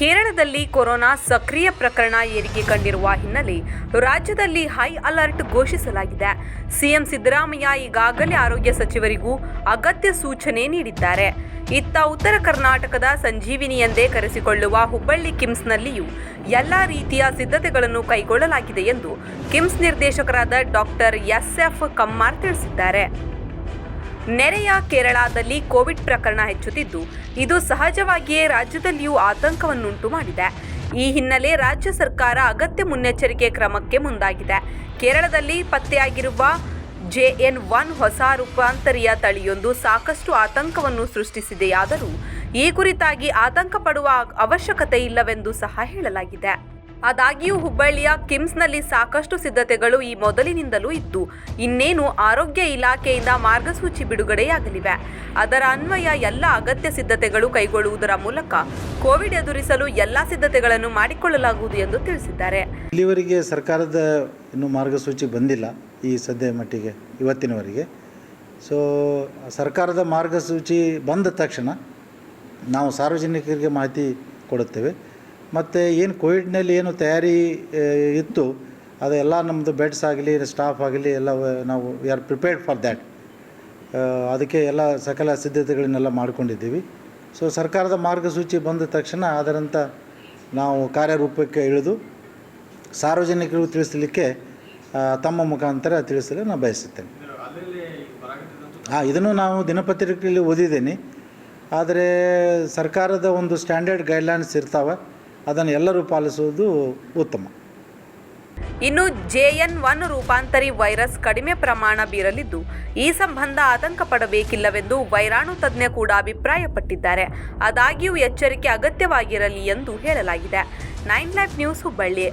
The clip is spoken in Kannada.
ಕೇರಳದಲ್ಲಿ ಕೊರೋನಾ ಸಕ್ರಿಯ ಪ್ರಕರಣ ಏರಿಕೆ ಕಂಡಿರುವ ಹಿನ್ನೆಲೆ ರಾಜ್ಯದಲ್ಲಿ ಹೈ ಅಲರ್ಟ್ ಘೋಷಿಸಲಾಗಿದೆ. ಸಿಎಂ ಸಿದ್ದರಾಮಯ್ಯ ಈಗಾಗಲೇ ಆರೋಗ್ಯ ಸಚಿವರಿಗೂ ಅಗತ್ಯ ಸೂಚನೆ ನೀಡಿದ್ದಾರೆ. ಇತ್ತ ಉತ್ತರ ಕರ್ನಾಟಕದ ಸಂಜೀವಿನಿ ಎಂದೇ ಕರೆಸಿಕೊಳ್ಳುವ ಹುಬ್ಬಳ್ಳಿ ಕಿಮ್ಸ್ನಲ್ಲಿಯೂ ಎಲ್ಲ ರೀತಿಯ ಸಿದ್ಧತೆಗಳನ್ನು ಕೈಗೊಳ್ಳಲಾಗಿದೆ ಎಂದು ಕಿಮ್ಸ್ ನಿರ್ದೇಶಕರಾದ ಡಾಕ್ಟರ್ ಎಸ್ಎಫ್ ಕಮ್ಮಾರ್ ತಿಳಿಸಿದ್ದಾರೆ. ನೆರೆಯ ಕೇರಳದಲ್ಲಿ ಕೋವಿಡ್ ಪ್ರಕರಣ ಹೆಚ್ಚುತ್ತಿದ್ದು, ಇದು ಸಹಜವಾಗಿಯೇ ರಾಜ್ಯದಲ್ಲಿಯೂ ಆತಂಕವನ್ನುಂಟು ಮಾಡಿದೆ. ಈ ಹಿನ್ನೆಲೆ ರಾಜ್ಯ ಸರ್ಕಾರ ಅಗತ್ಯ ಮುನ್ನೆಚ್ಚರಿಕೆ ಕ್ರಮಕ್ಕೆ ಮುಂದಾಗಿದೆ. ಕೇರಳದಲ್ಲಿ ಪತ್ತೆಯಾಗಿರುವ ಜೆಎನ್ ಒನ್ ಹೊಸ ರೂಪಾಂತರಿಯ ತಳಿಯೊಂದು ಸಾಕಷ್ಟು ಆತಂಕವನ್ನು ಸೃಷ್ಟಿಸಿದೆಯಾದರೂ, ಈ ಕುರಿತಾಗಿ ಆತಂಕ ಪಡುವ ಅವಶ್ಯಕತೆ ಇಲ್ಲವೆಂದು ಸಹ ಹೇಳಲಾಗಿದೆ. ಆದಾಗ್ಯೂ ಹುಬ್ಬಳ್ಳಿಯ ಕಿಮ್ಸ್ನಲ್ಲಿ ಸಾಕಷ್ಟು ಸಿದ್ಧತೆಗಳು ಈ ಮೊದಲಿನಿಂದಲೂ ಇದ್ದು, ಇನ್ನೇನು ಆರೋಗ್ಯ ಇಲಾಖೆಯಿಂದ ಮಾರ್ಗಸೂಚಿ ಬಿಡುಗಡೆಯಾಗಲಿವೆ. ಅದರ ಅನ್ವಯ ಎಲ್ಲ ಅಗತ್ಯ ಸಿದ್ಧತೆಗಳು ಕೈಗೊಳ್ಳುವುದರ ಮೂಲಕ ಕೋವಿಡ್ ಎದುರಿಸಲು ಎಲ್ಲ ಸಿದ್ಧತೆಗಳನ್ನು ಮಾಡಿಕೊಳ್ಳಲಾಗುವುದು ಎಂದು ತಿಳಿಸಿದ್ದಾರೆ. ಇಲ್ಲಿವರೆಗೆ ಸರ್ಕಾರದ ಇನ್ನು ಮಾರ್ಗಸೂಚಿ ಬಂದಿಲ್ಲ ಈ ಸದ್ಯ ಮಟ್ಟಿಗೆ, ಇವತ್ತಿನವರೆಗೆ. ಸೊ ಸರ್ಕಾರದ ಮಾರ್ಗಸೂಚಿ ಬಂದ ತಕ್ಷಣ ನಾವು ಸಾರ್ವಜನಿಕರಿಗೆ ಮಾಹಿತಿ ಕೊಡುತ್ತೇವೆ. ಮತ್ತು ಏನು ಕೋವಿಡ್ನಲ್ಲಿ ಏನು ತಯಾರಿ ಇತ್ತು, ಅದೆಲ್ಲ ನಮ್ಮದು ಬೆಡ್ಸ್ ಆಗಲಿ ಸ್ಟಾಫ್ ಆಗಲಿ, ಎಲ್ಲ ನಾವು we are prepared for that ಅದಕ್ಕೆ ಎಲ್ಲ ಸಕಲ ಸಿದ್ಧತೆಗಳನ್ನೆಲ್ಲ ಮಾಡಿಕೊಂಡಿದ್ದೀವಿ. ಸೊ ಸರ್ಕಾರದ ಮಾರ್ಗಸೂಚಿ ಬಂದ ತಕ್ಷಣ ಅದರಂಥ ನಾವು ಕಾರ್ಯರೂಪಕ್ಕೆ ಇಳಿದು ಸಾರ್ವಜನಿಕರಿಗೂ ತಿಳಿಸಲಿಕ್ಕೆ ತಮ್ಮ ಮುಖಾಂತರ ತಿಳಿಸಲು ನಾನು ಬಯಸುತ್ತೇನೆ. ಹಾಂ ಇದನ್ನು ನಾವು ದಿನಪತ್ರಿಕೆಯಲ್ಲಿ ಓದಿದ್ದೀನಿ. ಆದರೆ ಸರ್ಕಾರದ ಒಂದು ಸ್ಟ್ಯಾಂಡರ್ಡ್ ಗೈಡ್ಲೈನ್ಸ್ ಇರ್ತಾವೆ. ಅದನ್ನು ಎಲ್ಲರೂ ಪಾಲಿಸುವುದು ಉತ್ತಮ. ಇನ್ನು ಜೆಎನ್ ಒನ್ ರೂಪಾಂತರಿ ವೈರಸ್ ಕಡಿಮೆ ಪ್ರಮಾಣ ಬೀರಲಿದ್ದು, ಈ ಸಂಬಂಧ ಆತಂಕ ಪಡಬೇಕಿಲ್ಲವೆಂದು ವೈರಾಣು ತಜ್ಞ ಕೂಡ ಅಭಿಪ್ರಾಯಪಟ್ಟಿದ್ದಾರೆ. ಆದಾಗ್ಯೂ ಎಚ್ಚರಿಕೆ ಅಗತ್ಯವಾಗಿರಲಿ ಎಂದು ಹೇಳಲಾಗಿದೆ. Nine life news Hubballi.